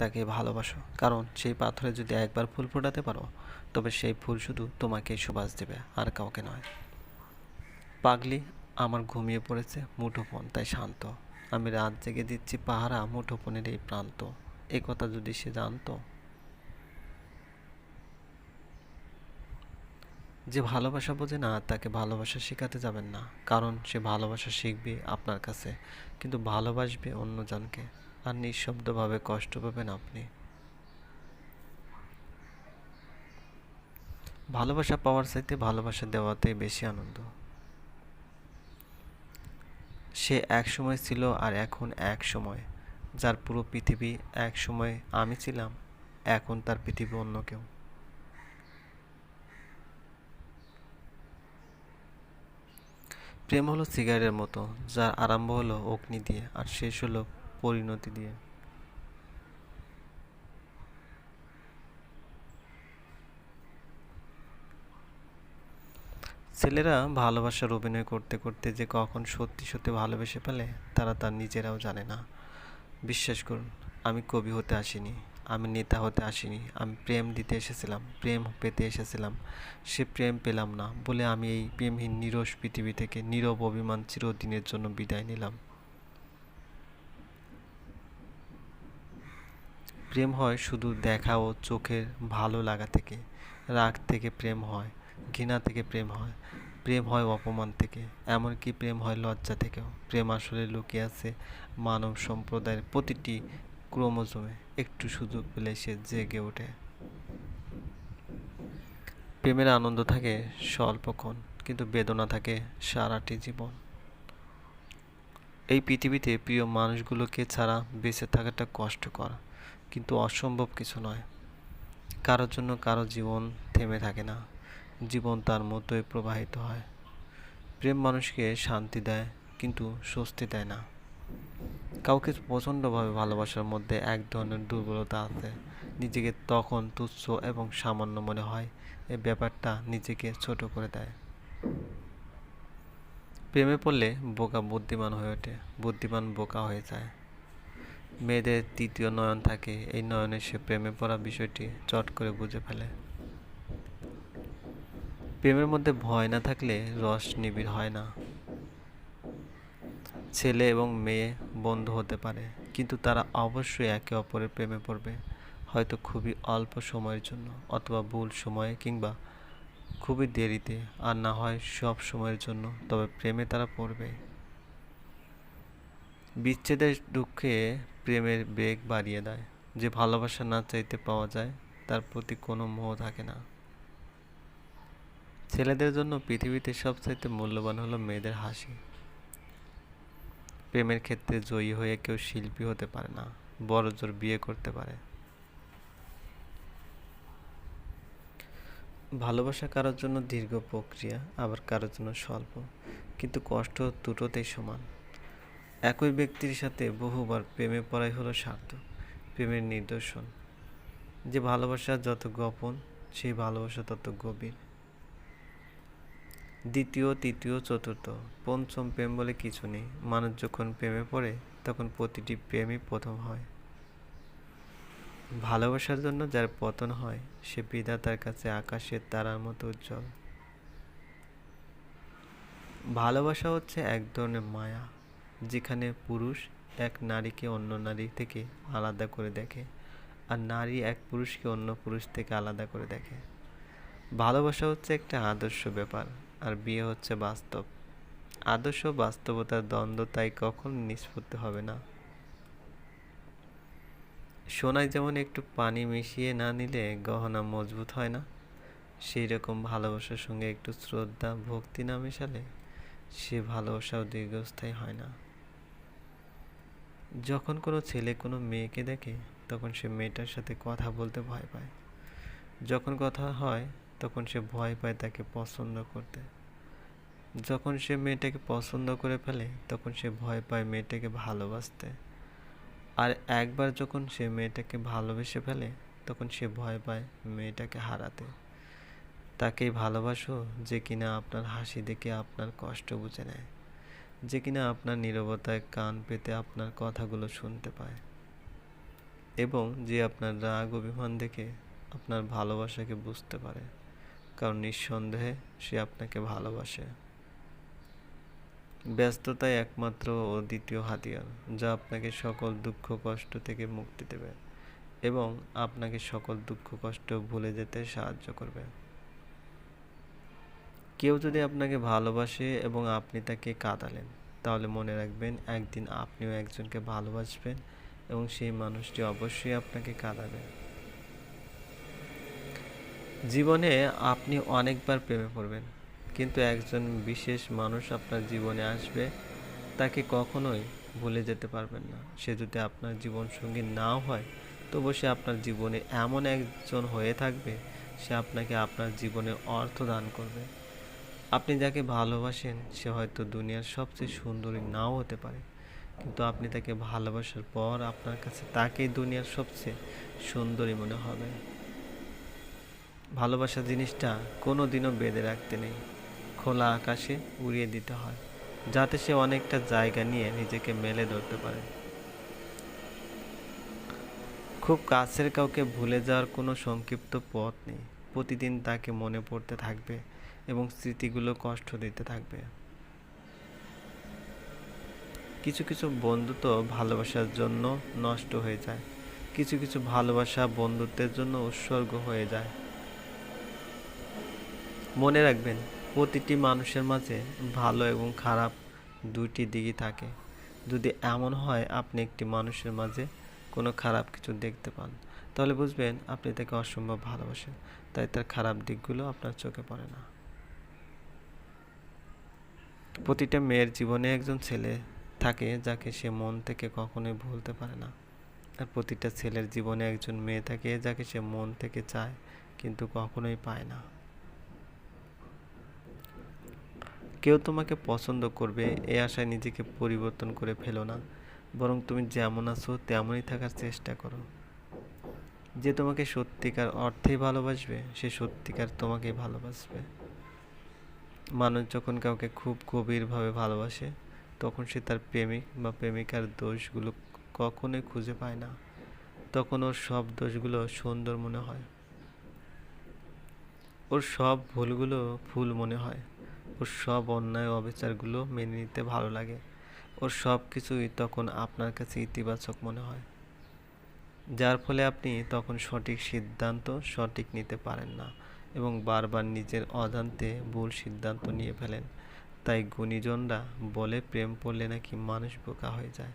তাকে ভালোবাসো। কারণ সেই পাথরে যদি একবার ফুল ফোটাতে পারো, তবে সেই ফুল শুধু তোমাকেই সুবাস দেবে, আর কাউকে নয়। পাগলি, আমার ঘুমিয়ে পড়েছে মুঠোফোন, তাই শান্ত। আমি রাত জেগে দিচ্ছি পাহারা মুঠোফোনের এই প্রান্ত। এ কথা যদি সে জানতো যে ভালোবাসা বোঝে না, তাকে ভালোবাসা শেখাতে যাবেন না। কারণ সে ভালোবাসা শিখবে আপনার কাছে, কিন্তু ভালোবাসবে অন্যজনকে আর নিঃশব্দভাবে কষ্ট পাবেন আপনি। ভালোবাসা পাওয়ার চাইতে ভালোবাসা দেওয়াতে বেশি আনন্দ। সে এক সময় ছিল আর এখন এক সময়। যার পুরো পৃথিবী এক সময় আমি ছিলাম, এখন তার পৃথিবী অন্য কেউ। প্রেম হলো সিগারেটের মতো, যার আরম্ভ হলো অগ্নি দিয়ে আর শেষ হলো পরিণতি দিয়ে। ছেলেরা ভালোবাসার অভিনয় করতে করতে যে কখন সত্যি সত্যি ভালোবেসে ফেলে, তারা তার নিজেরাও জানে না। বিশ্বাস করুন, আমি কবি হতে আসিনি, আমি নেতা হতে আসিনি, আমি প্রেম দিতে এসেছিলাম, প্রেম পেতে এসেছিলাম, সে প্রেম পেলাম না বলে আমি এই প্রেমহীন নিরস পৃথিবী থেকে নীরব অভিমান চিরদিনের জন্য বিদায় নিলাম। প্রেম হয় শুধু দেখা ও চোখের ভালো লাগা থেকে, রাগ থেকে প্রেম হয়, ঘৃণা থেকে প্রেম হয় প্রেম হয় অপমান থেকে, এমনকি প্রেম হয় লজ্জা থেকেও। প্রেম আসলে লুকিয়ে আছে মানব সম্প্রদায়ের প্রতিটি ক্রোমোজোমে, একটু সুযোগ পেলে সে জেগে ওঠে। প্রেমের আনন্দ থাকে স্বল্পক্ষণ, কিন্তু বেদনা থাকে সারাটি জীবন। এই পৃথিবীতে প্রিয় মানুষগুলোকে ছাড়া বেঁচে থাকাটা কষ্টকর। কিন্তু অসম্ভব কিছু নয়। কারোর জন্য কারও জীবন থেমে থাকে না। জীবন তার মতোই প্রবাহিত হয়। প্রেম মানুষকে শান্তি দেয়, কিন্তু স্বস্তি দেয় না। কাউকে প্রচণ্ডভাবে ভালোবাসার মধ্যে এক ধরনের দুর্বলতা আছে। নিজেকে তখন তুচ্ছ এবং সামান্য মনে হয় এই ব্যাপারটা নিজেকে ছোট করে দেয়। প্রেমে পড়লে বোকা বুদ্ধিমান হয়ে ওঠে, বুদ্ধিমান বোকা হয়ে যায়। মেয়েদের তৃতীয় নয়ন থাকে। এই নয়নে সে প্রেমে পড়া বিষয়টি চট করে বুঝে ফেলে। প্রেমের মধ্যে ভয় না থাকলে রস নিবিড় হয় না। ছেলে এবং মেয়ে বন্ধু হতে পারে, কিন্তু তারা অবশ্যই একে অপরের প্রেমে পড়বে, হয়তো খুবই অল্প সময়ের জন্য অথবা ভুল সময়ে কিংবা খুবই দেরিতে, আর না হয় সব সময়ের জন্য। তবে প্রেমে তারা পড়বে। বিচ্ছেদের দুঃখে প্রেমের বেগ বাড়িয়ে দেয়। যে ভালোবাসা না চাইতে পাওয়া যায়, তার প্রতি কোনো মোহ থাকে না। ছেলেদের জন্য পৃথিবীতে সবচাইতে মূল্যবান হলো মেয়েদের হাসি। প্রেমের ক্ষেত্রে জয়ী হয়ে কেউ শিল্পী হতে পারে না বড় জোর বিয়ে করতে পারে। ভালোবাসা কারোর জন্য দীর্ঘ প্রক্রিয়া, আবার কারোর জন্য স্বল্প। কিন্তু কষ্ট দুটোতেই সমান। একই ব্যক্তির সাথে বহুবার প্রেমে পড়াই হলো সার্থক প্রেমের নিদর্শন। যে ভালোবাসা যত গোপন, সেই ভালোবাসা তত গভীর। দ্বিতীয়, তৃতীয়, চতুর্থ, পঞ্চম প্রেম বলে কিছু নেই। মানুষ যখন প্রেমে পড়ে, তখন প্রতিটি প্রেমই প্রথম হয়। ভালোবাসার জন্য যার পতন হয়, সে বিধাতার কাছে আকাশের তারার মতো উজ্জ্বল। ভালোবাসা হচ্ছে এক ধরনের মায়া। যেখানে পুরুষ এক নারীকে অন্য নারী থেকে আলাদা করে দেখে আর নারী এক পুরুষকে অন্য পুরুষ থেকে আলাদা করে দেখে। ভালোবাসা হচ্ছে একটা আদর্শ ব্যাপার আর বিয়ে হচ্ছে বাস্তব। আদর্শ বাস্তবতার দ্বন্দ্ব তাই কখন নিষ্পত্তি হবে না। সোনায় যেমন একটু পানি মিশিয়ে না নিলে গহনা মজবুত হয় না সেই রকম ভালোবাসার সঙ্গে একটু শ্রদ্ধা, ভক্তি না মেশালে সে ভালোবাসাও দীর্ঘস্থায়ী হয় না। যখন কোনো ছেলে কোনো মেয়েকে দেখে, তখন সে মেয়েটার সাথে কথা বলতে ভয় পায়। যখন কথা হয়, তখন সে ভয় পায় তাকে পছন্দ করতে। যখন সে মেয়েটাকে পছন্দ করে ফেলে, তখন সে ভয় পায় মেয়েটাকে ভালোবাসতে। আর একবার যখন সে মেয়েটাকে ভালোবেসে ফেলে, তখন সে ভয় পায় মেয়েটাকে হারাতে। তাকেই ভালোবাসো যে কিনা আপনার হাসি দেখে আপনার কষ্ট বুঝে নেয়। যে কিনা আপনার নীরবতায় কান পেতে আপনার কথাগুলো শুনতে পায়। এবং যে আপনার রাগ অভিমান দেখে আপনার ভালোবাসাকে বুঝতে পারে, কারণ নিঃসন্দেহে সে আপনাকে ভালোবাসে। ব্যস্ততাই একমাত্র ও দ্বিতীয় হাতিয়ার, যা আপনাকে সকল দুঃখ, কষ্ট থেকে মুক্তি দেবে এবং আপনাকে সকল দুঃখ, কষ্ট ভুলে যেতে সাহায্য করবে। কেউ যদি আপনাকে ভালোবাসে এবং আপনি তাকে কাঁদালেন, তাহলে মনে রাখবেন একদিন আপনিও একজনকে ভালোবাসবেন এবং সেই মানুষটি অবশ্যই আপনাকে কাঁদাবে। জীবনে আপনি অনেকবার প্রেমে পড়বেন, কিন্তু একজন বিশেষ মানুষ আপনার জীবনে আসবে, তাকে কখনোই ভুলে যেতে পারবেন না। সে যদি আপনার জীবনসঙ্গী নাও হয় তবু সে আপনার জীবনে এমন একজন হয়ে থাকবে, সে আপনাকে আপনার জীবনে অর্থ দান করবে। আপনি যাকে ভালোবাসেন, সে হয়তো দুনিয়ার সবচেয়ে সুন্দরী নাও হতে পারে। কিন্তু আপনি তাকে ভালোবাসার পর আপনার কাছে তাকেই দুনিয়ার সবচেয়ে সুন্দরী মনে হবে। ভালোবাসা জিনিসটা কোনো দিনও বেঁধে রাখতে নেই। খোলা আকাশে উড়িয়ে দিতে হয়, যাতে সে অনেকটা জায়গা নিয়ে নিজেকে মেলে ধরতে পারে। খুব কাছের কাউকে ভুলে যাওয়ার কোনো সংক্ষিপ্ত পথ নেই। প্রতিদিন তাকে মনে পড়তে থাকবে এবং স্মৃতিগুলো কষ্ট দিতে থাকবে। কিছু কিছু বন্ধুত্ব ভালোবাসার জন্য নষ্ট হয়ে যায়। কিছু কিছু ভালোবাসা বন্ধুত্বের জন্য উৎসর্গ হয়ে যায়। মনে রাখবেন, প্রতিটি মানুষের মাঝে ভালো এবং খারাপ দুইটি দিকই থাকে। যদি এমন হয়, আপনি একটি মানুষের মাঝে কোনো খারাপ কিছু দেখতে পান, তাহলে বুঝবেন আপনি তাকে অসম্ভব ভালোবাসেন। তাই তার খারাপ দিকগুলো আপনার চোখে পড়ে না। প্রতিটা মেয়ের জীবনে একজন ছেলে থাকে যাকে সে মন থেকে কখনোই ভুলতে পারে না। আর প্রতিটা ছেলের জীবনে একজন মেয়ে থাকে যাকে সে মন থেকে চায়, কিন্তু কখনোই পায় না। কেউ তোমাকে পছন্দ করবে, এ আশায় নিজেকে পরিবর্তন করে ফেলো না। বরং তুমি যেমন আছো, তেমনই থাকার চেষ্টা করো। যে তোমাকে সত্যিকার অর্থেই ভালোবাসবে, সে সত্যিকার তোমাকেই ভালোবাসবে। মানুষ যখন কাউকে খুব গভীরভাবে ভালোবাসে, তখন সে তার প্রেমিক বা প্রেমিকার দোষগুলো কখনোই খুঁজে পায় না। তখন ওর সব দোষগুলো সুন্দর মনে হয়। ওর সব ভুলগুলো ভুল মনে হয়। ওর সব অন্যায় অবিচারগুলো মেনে নিতে ভালো লাগে। ওর সব কিছুই তখন আপনার কাছে ইতিবাচক মনে হয়। যার ফলে আপনি তখন সঠিক সিদ্ধান্ত সঠিক নিতে পারেন না। এবং বারবার নিজের অজান্তে ভুল সিদ্ধান্ত নিয়ে ফেলেন। তাই গুণীজনরা বলে প্রেম পড়লে নাকি মানুষ বোকা হয়ে যায়।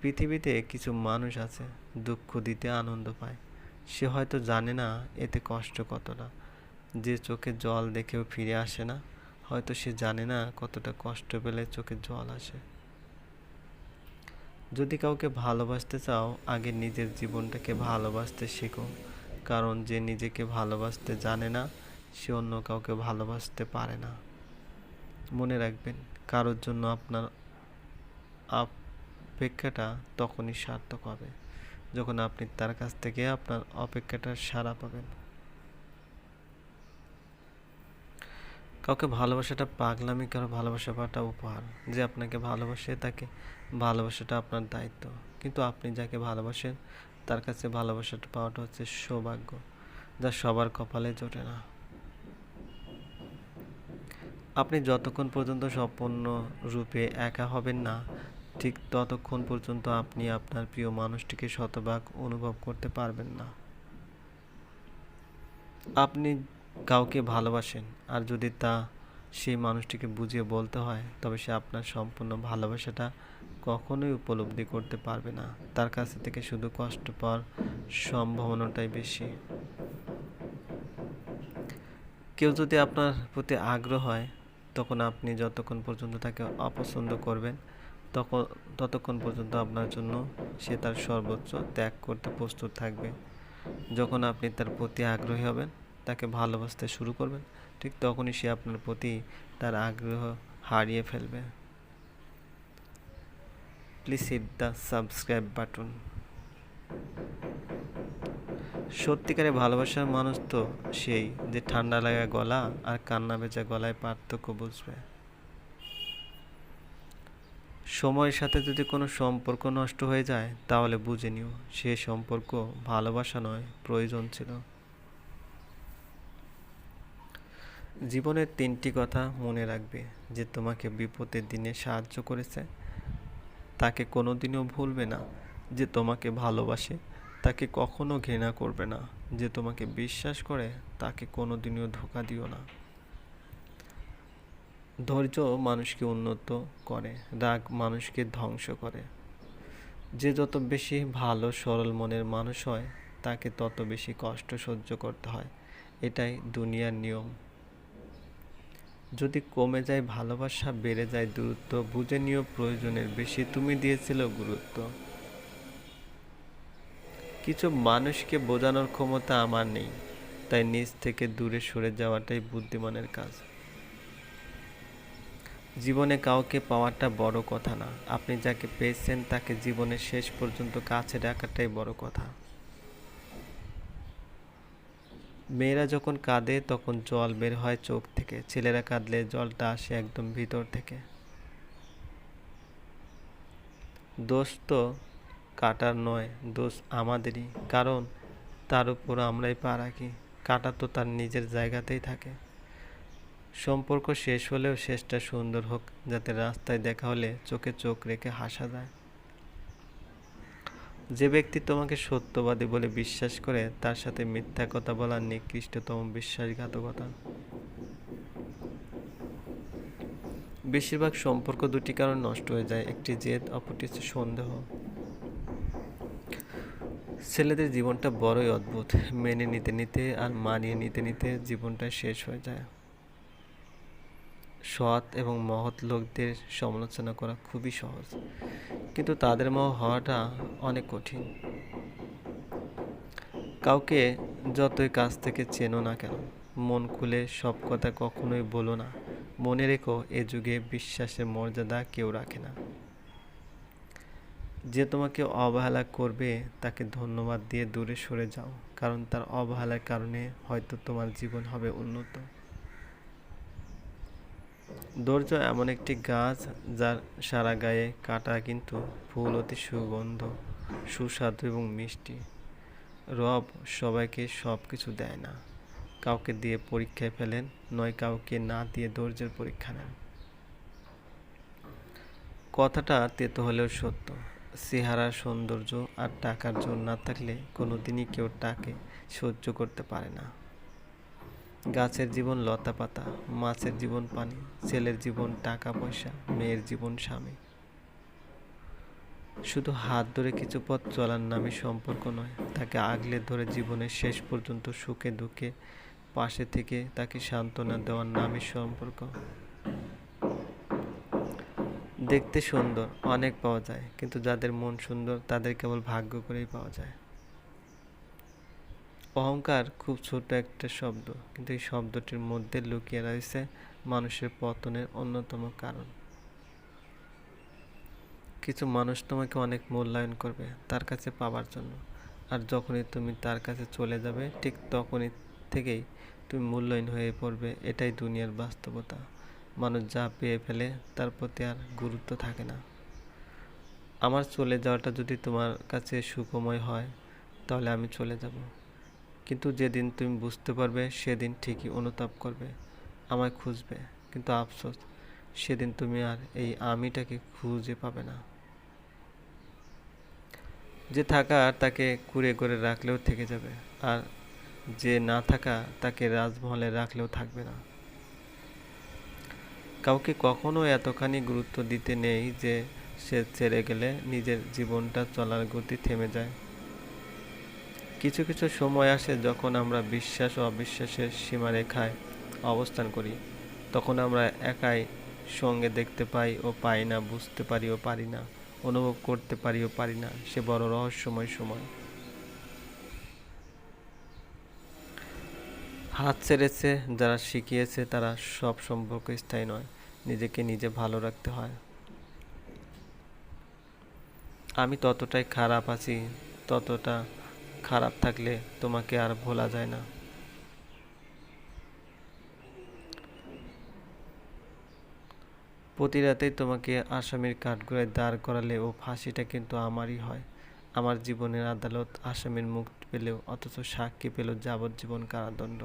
পৃথিবীতে কিছু মানুষ আছে, দুঃখ দিতে আনন্দ পায়। সে হয়তো জানে না, এতে কষ্ট কতটা। যে চোখে জল দেখেও ফিরে আসে না, হয়তো সে জানে না কতটা কষ্ট পেলে চোখে জল আসে। যদি কাউকে ভালোবাসতে চাও, আগে নিজের জীবনটাকে ভালোবাসতে শেখো। কারণ যে নিজেকে ভালোবাসতে জানে না, সে অন্য কাউকে ভালোবাসতে পারে না। মনে রাখবেন, কারোর জন্য আপনার অপেক্ষাটা তখনই সার্থক হবে, যখন আপনি তার কাছ থেকে আপনার অপেক্ষাটার সাড়া পাবেন। কাউকে ভালোবাসাটা পাগলামি কারও ভালোবাসা পাটা উপহার। যে আপনাকে ভালোবাসে, তাকে ভালোবাসাটা আপনার দায়িত্ব। কিন্তু আপনি যাকে ভালোবাসেন তার কাছে ভালোবাসাটা পাওয়াটা হচ্ছে সৌভাগ্য, যা সবার কপালে জোটে না। আপনি যতক্ষণ পর্যন্ত সম্পূর্ণ রূপে একা হবেন না, ঠিক ততক্ষণ পর্যন্ত আপনি আপনার প্রিয় মানুষটিকে শতভাগ অনুভব করতে পারবেন না। আপনি কাউকে ভালোবাসেন, আর যদি তা সেই মানুষটিকে বুঝিয়ে বলতে হয়, তবে সে আপনার সম্পূর্ণ ভালোবাসাটা কখনোই উপলব্ধি করতে পারবে না। তার কাছে থেকে শুধু কষ্ট পাওয়ার সম্ভাবনাটাই বেশি। কেউ যদি আপনার প্রতি আগ্রহ হয়, তখন আপনি যতক্ষণ পর্যন্ত তাকে অপছন্দ করবেন তখন ততক্ষণ পর্যন্ত আপনার জন্য সে তার সর্বোচ্চ ত্যাগ করতে প্রস্তুত থাকবে। যখন আপনি তার প্রতি আগ্রহী হবেন, তাকে ভালোবাসতে শুরু করবেন, ঠিক তখনই সে আপনার প্রতি তার আগ্রহ হারিয়ে ফেলবে। Please hit the subscribe button সত্যিকারে ভালোবাসার মানুষ তো সেই যে ঠান্ডা লাগা গলা আর কান্না বেচা গলায় পার্থক্য বুঝবে। সময়ের সাথে যদি কোনো সম্পর্ক নষ্ট হয়ে যায়, তাহলে বুঝে নিও সে সম্পর্ক ভালোবাসা নয়, প্রয়োজন ছিল। জীবনের তিনটি কথা মনে রাখবে যে তোমাকে বিপদের দিনে সাহায্য করেছে। তাকে কোনোদিনও ভুলবে না যে তোমাকে ভালোবাসে। তাকে কখনো ঘৃণা করবে না। যে তোমাকে বিশ্বাস করে, তাকে কোনোদিনও ধোকা দিও না। ধৈর্য মানুষকে উন্নত করে, রাগ মানুষকে ধ্বংস করে। যে যত বেশি ভালো, সরল মনের মানুষ হয়, তাকে তত বেশি কষ্ট সহ্য করতে হয়। এটাই দুনিয়ার নিয়ম। যদি কমে যায়, ভালোবাসা বেড়ে যায়, দূরত্ব বুঝে নিও প্রয়োজনের বেশি। তুমি দিয়েছিল গুরুত্ব। কিছু মানুষকে বোঝানোর ক্ষমতা আমার নেই, তাই নিজ থেকে দূরে সরে যাওয়াটাই বুদ্ধিমানের কাজ। জীবনে কাউকে পাওয়াটা বড় কথা না। আপনি যাকে পেয়েছেন, তাকে জীবনের শেষ পর্যন্ত কাছে রাখাটাই বড় কথা। মেয়েরা যখন কাঁদে, তখন জল বের হয় চোখ থেকে। ছেলেরা কাঁদলে জলটা আসে একদম ভিতর থেকে। দোষ তো কাটার নয়, দোষ আমাদেরই। কারণ তার উপর আমরাই পা রাখি। কাটা তো তার নিজের জায়গাতেই থাকে। সম্পর্ক শেষ হলেও শেষটা সুন্দর হোক, যাতে রাস্তায় দেখা হলে চোখে চোখ রেখে হাসা যায়। যে ব্যক্তি তোমাকে সত্যবাদী বলে বিশ্বাস করে, তার সাথে মিথ্যা কথা বলার নিকৃষ্টতম বিশ্বাসঘাতকতা। বেশিরভাগ সম্পর্ক দুটি কারণ নষ্ট হয়ে যায়, একটি জেদ, অপরটি হচ্ছে সন্দেহ। ছেলেদের জীবনটা বড়ই অদ্ভুত, মেনে নিতে নিতে আর মানিয়ে নিতে নিতে জীবনটা শেষ হয়ে যায়। সৎ এবং মহৎ লোকদের সমালোচনা করা খুবই সহজ। কিন্তু তাদের মহ হওয়াটা অনেক কঠিন। কাউকে যতই কাছ থেকে চেনো না কেন, মন খুলে সব কথা কখনোই বলো না। মনে রেখো, এ যুগে বিশ্বাসের মর্যাদা কেউ রাখে না। যে তোমাকে অবহেলা করবে, তাকে ধন্যবাদ দিয়ে দূরে সরে যাও, কারণ তার অবহেলার কারণে হয়তো তোমার জীবন হবে উন্নত। ধৈর্য এমন একটি গাছ যার সারা গায়ে কাটা কিন্তু ফুল অতি সুগন্ধ, সুস্বাদু এবং মিষ্টি। রব সবাইকে সব কিছু দেয় না। কাউকে দিয়ে পরীক্ষায় ফেলেন, নয় কাউকে না দিয়ে ধৈর্যের পরীক্ষা নেন। কথাটা তেতো হলেও সত্য। চেহারার সৌন্দর্য আর টাকার জোর না থাকলে কোনো দিনই কেউ টাকে সহ্য করতে পারে না। গাছের জীবন লতা পাতা মাছের জীবন পানি, ছেলের জীবন টাকা পয়সা, মেয়ের জীবন স্বামী। শুধু হাত ধরে কিছু পথ চলার নামে সম্পর্ক নয়, তাকে আগলে ধরে জীবনের শেষ পর্যন্ত সুখে দুঃখে পাশে থেকে তাকে সান্ত্বনা দেওয়ার নামে সম্পর্ক। দেখতে সুন্দর, অনেক পাওয়া যায়, কিন্তু যাদের মন সুন্দর তাদের কেবল ভাগ্য করেই পাওয়া যায়। অহংকার খুব ছোট একটা শব্দ, কিন্তু এই শব্দটির মধ্যে লুকিয়ে রয়েছে মানুষের পতনের অন্যতম কারণ। কিছু মানুষ তোমাকে অনেক মূল্যায়ন করবে তার কাছে পাওয়ার জন্য, আর যখনই তুমি তার কাছে চলে যাবে, ঠিক তখনই থেকেই তুমি মূল্যায়ন হয়ে পড়বে, এটাই দুনিয়ার বাস্তবতা। মানুষ যা পেয়ে ফেলে তার প্রতি আর গুরুত্ব থাকে না। আমার চলে যাওয়াটা যদি তোমার কাছে সুখময় হয়, তাহলে আমি চলে যাব। কিন্তু যেদিন তুমি বুঝতে পারবে, সেদিন ঠিকই অনুতাপ করবে, আমায় খুঁজবে। কিন্তু আফসোস, সেদিন তুমি আর এই আমিটাকে খুঁজে পাবে না। যে থাকা তাকে কুড়ে করে রাখলেও থেকে যাবে, আর যে না থাকা তাকে রাজমহলে রাখলেও থাকবে না। কাউকে কখনো এতখানি গুরুত্ব দিতে নেই যে সে ছেড়ে গেলে নিজের জীবনটা চলার গতি থেমে যায়। কিছু কিছু সময় আসে যখন আমরা বিশ্বাস ও অবিশ্বাসের সীমারেখায় অবস্থান করি। তখন আমরা একাই সঙ্গে দেখতে পাই ও পাই না, বুঝতে পারি ও পারি না, অনুভব করতে পারি ও পারি না, সে বড় রহস্যময় সময়। হাত ছেড়েছে, যারা শিখিয়েছে তারা সব সম্পর্ক স্থায়ী নয়, নিজেকে নিজে ভালো রাখতে হয়। আমি ততটাই খারাপ আছি, ততটা খারাপ থাকলে তোমাকে আর ভোলা যায় না। প্রতি রাতেই তোমাকে আসামির কাঠগড়ায় দাঁড় করালে ও ফাঁসিটা কিন্তু আমারই হয়। আমার জীবনের আদালত আসামির মুক্তি পেলেও অথচ সাক্ষী পেল যাবজ্জীবন কারাদণ্ড।